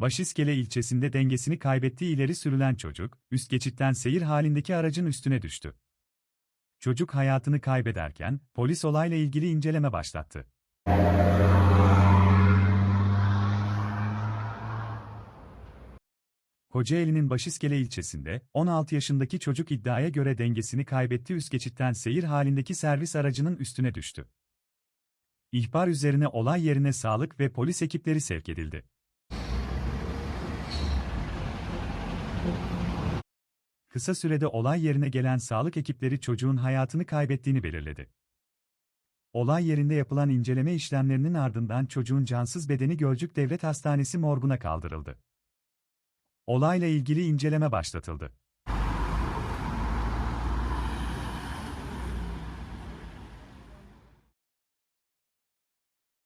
Başiskele ilçesinde dengesini kaybettiği ileri sürülen çocuk, üst geçitten seyir halindeki aracın üstüne düştü. Çocuk hayatını kaybederken, polis olayla ilgili inceleme başlattı. Kocaeli'nin Başiskele ilçesinde, 16 yaşındaki çocuk iddiaya göre dengesini kaybetti üst geçitten seyir halindeki servis aracının üstüne düştü. İhbar üzerine olay yerine sağlık ve polis ekipleri sevk edildi. Kısa sürede olay yerine gelen sağlık ekipleri çocuğun hayatını kaybettiğini belirledi. Olay yerinde yapılan inceleme işlemlerinin ardından çocuğun cansız bedeni Gölcük Devlet Hastanesi morguna kaldırıldı. Olayla ilgili inceleme başlatıldı.